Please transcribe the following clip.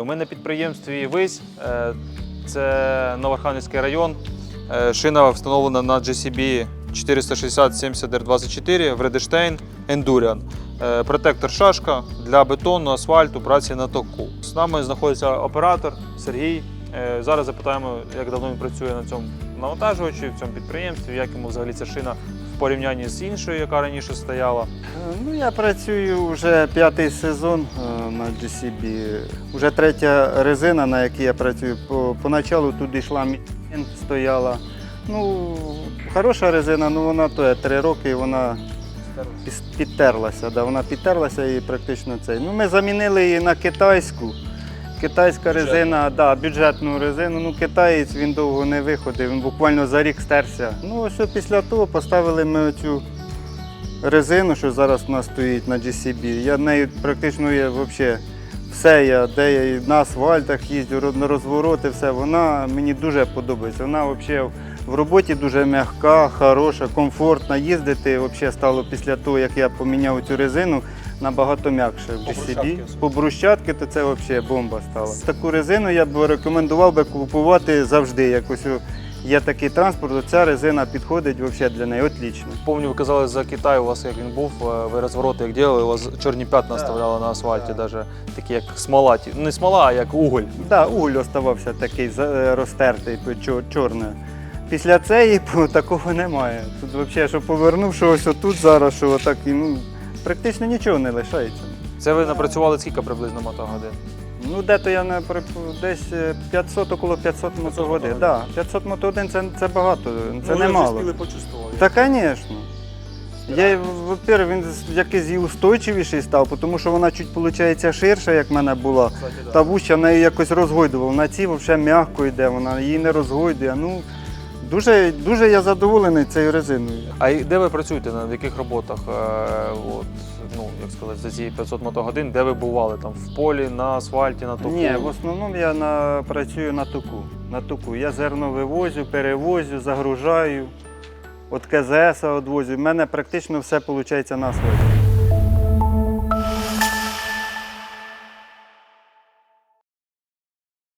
У мене на підприємстві Вись, е, це Новоархангельський район. Е, Шина встановлена на GCB 460 70 24 Вредештейн Endurian. Е, Протектор шашка для бетону, асфальту, праці на току. З нами знаходиться оператор Сергій. Е, Зараз запитаємо, як давно він працює на цьому навантажувачі, в цьому підприємстві, як йому взагалі ця шина в порівнянні з іншою, яка раніше стояла. Е, Ну, я працюю вже п'ятий сезон е, на GCB. Уже третя резина, на якій я працюю. По, поначалу туди йшла Міцелін, стояла. Ну, хороша резина, ну вона то є три роки, і вона підтерлася. Да, вона підтерлася і практично цей. Ну, ми замінили її на китайську. Китайська резина, да, бюджетну резину. Ну, китаєць він довго не виходив, він буквально за рік стерся. Ну, що після того поставили ми оцю резину, що зараз у нас стоїть на GCB. Я нею практично є взагалі все, я, де я і на асфальтах їздю, на розвороти, все, вона мені дуже подобається. Вона взагалі в роботі дуже м'яка, хороша, комфортна. Їздити взагалі стало після того, як я поміняв цю резину. Набагато м'якше в GCB. По брусчатки, то це взагалі бомба стала. Таку резину я б рекомендував би купувати завжди. Якось є такий транспорт, ця резина підходить взагалі для неї отлично. Помню, ви казали за Китай, у вас як він був, е, ви розвороти як робили, у вас чорні п'ятна оставляли на асфальті, навіть такі як смола. Не смола, а як уголь. Да, уголь оставався такий е, розтертий, чорний. Після цієї такого немає. Тут взагалі, що повернув, що ось отут зараз, що отак, і, ну, практично нічого не лишається. Це ви напрацювали скільки приблизно мотогодин? Ну, де-то я не десь е, 500, около 500 мотогодин. Да, 500 мотогодин це, це багато, це немало. почувствували. Та, звісно. Я, во-первых, він якийсь і устойчивіший став, тому що вона чуть, виходить, ширша, як в мене була. Та вуща нею якось розгойдував. На цій взагалі м'яко йде, вона її не розгойдує. Ну, дуже, дуже я задоволений цією резиною. А і де ви працюєте, на яких роботах? Е, От, ну, як сказати, за ці 500 мотогодин, де ви бували? Там в полі, на асфальті, на току? Ні, в основному я на, працюю на туку. На туку. Я зерно вивозю, перевозю, загружаю. От КЗС відвозю. У мене практично все виходить на асфальті.